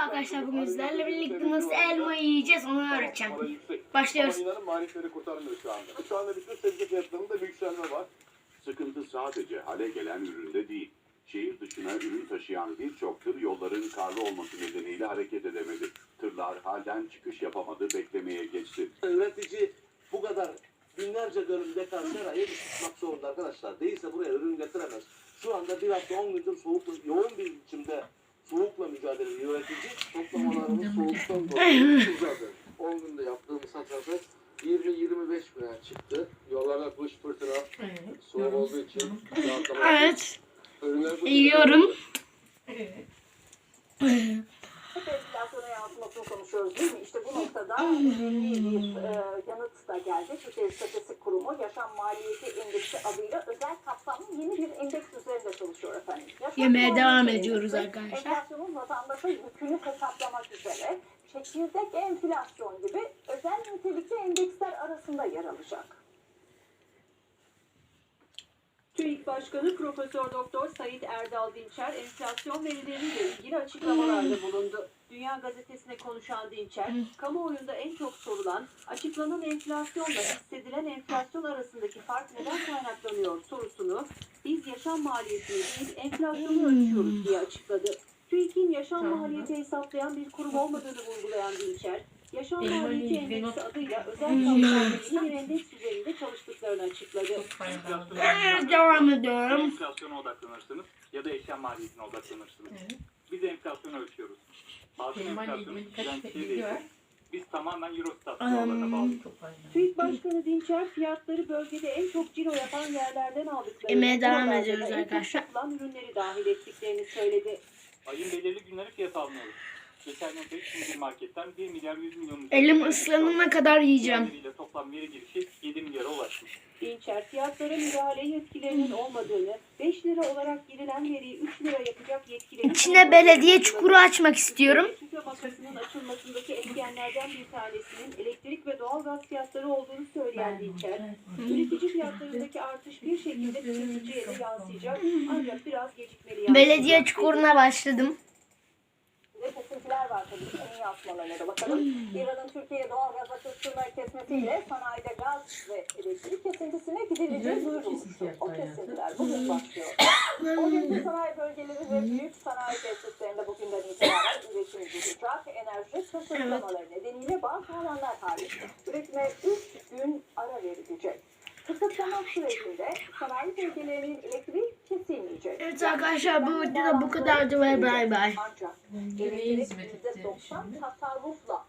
Arkadaşlar bugün sizlerle birlikte nasıl elma yiyeceğiz onu öğreteceğim. Başlıyoruz. Ama inanın maliyetleri kurtarmıyor şu anda. Şu anda bütün sebze fiyatlarında bir yükselme var. Sıkıntı sadece hale gelen üründe değil. Şehir dışına ürün taşıyan birçok tır yolların karlı olması nedeniyle hareket edemedi. Tırlar halden çıkış yapamadı, beklemeye geçti. Üretici bu kadar binlerce dönüm dekar serayı tutmak zorunda arkadaşlar. Değilse buraya ürün getiremez. Şu anda bir hafta 10 gündür soğuk, yoğun bir biçimde soğuktan dolayı uzadı. 10 günde yaptığımız hasatı 20-25 bine çıktı. Yollarda kış fırtına soğuk olduğu için. Evet. Yiyorum. Hep enflasyona yansımasını konuşuyoruz değil mi? İşte bu noktada bir e, yanıt da geldi. Türkiye İstatistik Kurumu Yaşam Maliyeti Endeksi adıyla özel kapsamlı yeni bir endeks üzerinde çalışıyor efendim. Yaşam Yemeğe devam Endeksi, ediyoruz arkadaşlar. Enflasyonun vatandaşa yükünü hesaplamak üzere çekirdek enflasyon gibi özel nitelikli endeksler arasında yer alacak. TÜİK Başkanı Profesör Doktor Sayit Erdal Dinçer enflasyon verileriyle ilgili açıklamalarda bulundu. Dünya Gazetesi'ne konuşan Dinçer, kamuoyunda en çok sorulan açıklanan enflasyonla hissedilen enflasyon arasındaki fark neden kaynaklanıyor sorusunu biz yaşam maliyetini değil enflasyonu ölçüyoruz diye açıkladı. TÜİK'in yaşam maliyeti hesaplayan bir kurum olmadığını vurgulayan Dinçer, Yaşam Maliyeti Endeksi adıyla özel yeni bir endeks üzerinde çalıştıklarını açıkladı. Evet, devam ediyorum. Enflasyona odaklanırsınız ya da eşya maliyetine odaklanırsınız. Biz enflasyonu ölçüyoruz. Bazen enflasyonu düzensiz değil. Biz tamamen Eurostat kurallarına bağlıyız. TÜİK Başkanı Dinçer fiyatları bölgede en çok ciro yapan yerlerden aldıklarını, Yemeğe devam ediyoruz arkadaşlar. ürünleri dahil ettiklerini söyledi. Ayın belirli günleri fiyat almıyoruz. Geçen gün tek şimdi bir marketten 1 milyar 100 milyon Elim ıslanana kadar yiyeceğim. Toplam veri girişi 7 milyara ulaşmış. Dinçer fiyatlara müdahale yetkilerinin olmadığını, 5 lira olarak girilen veriyi 3 lira yapacak yetkilerin İçine belediye çukuru açmak istiyorum. Açılmasındaki etkenlerden bir tanesinin elektrik ve doğalgaz fiyatları olduğunu söyleyen Dinçer, üretici fiyatlarındaki artış bir şekilde tüketiciye de yansıyacak ancak biraz gecikmeli yansıyacak. Belediye çukuruna başladım. Ve kesintiler var tabii ki en iyi atmalarına da bakalım. İran'ın Türkiye'ye doğal gaz akışını kesmesiyle sanayide gaz ve elektrik kesintisine gidileceği duyurulmuştu. O kesintiler bugün başlıyor. O günkü sanayi bölgeleri ve büyük sanayi üretim Enerji kısıtlamaları nedeniyle bazı alanlar hariç üretime 3 gün ara verilecek. Kısıtlama sürecinde sanayi bölgelerinin elektriği kesilmeyecek. Evet arkadaşlar bu videoda bu kadardı ve bay bay. Ancak elektrik %90 tasarrufla